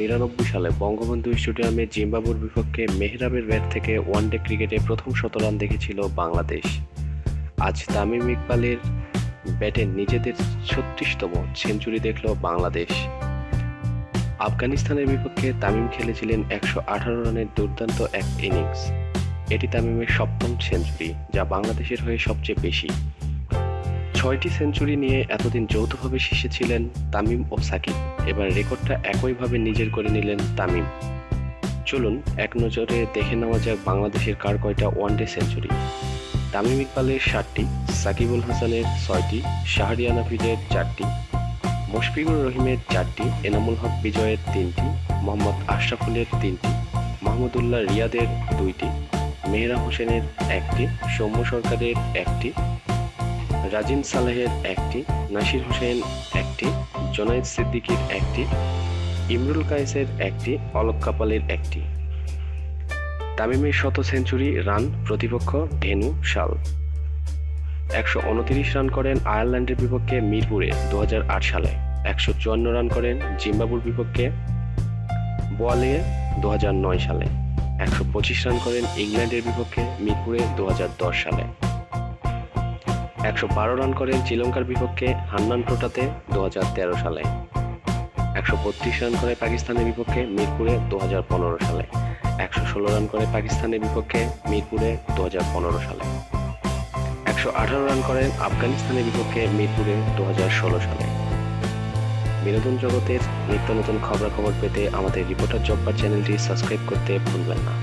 নিরানব্বই সালে বঙ্গবন্ধু স্টেডিয়ামে জিম্বাবুর বিপক্ষে মেহরাবের ব্যাট থেকে ওয়ানডে ক্রিকেটে প্রথম শতরান দেখেছিল বাংলাদেশ। আজ তামিম ইকবালের ব্যাটে নিজেদের ছত্রিশতম সেঞ্চুরি দেখল বাংলাদেশ। আফগানিস্তানের বিপক্ষে তামিম খেলেছিলেন একশো আঠারো রানের দুর্দান্ত এক ইনিংস। এটি তামিমের সপ্তম সেঞ্চুরি, যা বাংলাদেশের হয়ে সবচেয়ে বেশি। ছয়টি সেঞ্চুরি নিয়ে এতদিন যৌথভাবে শীর্ষে ছিলেন তামিম ও সাকিব। এবার রেকর্ডটা একইভাবে নিজের করে নিলেন তামিম। চলুন, এক নজরে দেখে নেওয়া যাক বাংলাদেশের কার কয়টা ওয়ানডে সেঞ্চুরি। তামিম ইকবালের ষাটটি সাকিবুল হাসানের ছয়টি, শাহরিয়ান হাফিজের চারটি, মুশফিকুর রহিমের চারটি, এনামুল হক বিজয়ের তিনটি, মোহাম্মদ আশরাফুলের তিনটি মাহমুদুল্লাহ রিয়াদের দুইটি, মেহরা হোসেনের একটি, সৌম্য সরকারের একটি রাজিন সালেহের একটি, নাসির হোসেন একটি, জোনায়েদ সিদ্দিকীর একটি, ইমরুল কায়েসের একটি, অলোক কাপালের একটি। তামিমের শত সেঞ্চুরি রান প্রতিপক্ষ ধেনু শাল। একশো উনত্রিশ রান করেন আয়ারল্যান্ডের বিপক্ষে মিরপুরে দু হাজার আট সালে। একশো চুয়ান্ন রান করেন জিম্বাবুর বিপক্ষে বোয়ালিয়ে দু সালে। একশো পঁচিশ রান করেন ইংল্যান্ডের বিপক্ষে মিরপুরে দু হাজার দশ সালে। একশো বারো রান করেন শ্রীলঙ্কার বিপক্ষে হান্নান টোটাতে দু সালে। একশো বত্রিশ রান করে পাকিস্তানের বিপক্ষে মিরপুরে দু হাজার পনেরো সালে। একশো ষোলো রান করে পাকিস্তানের বিপক্ষে মিরপুরে দু হাজার পনেরো সালে। একশো আঠারো রান করেন আফগানিস্তানের বিপক্ষে মিরপুরে দু হাজার ষোলো সালে। বিনোদন জগতের নিত্য নতুন খবরাখবর পেতে আমাদের রিপোর্টার জব্বার চ্যানেলটি সাবস্ক্রাইব করতে ভুলবেন না।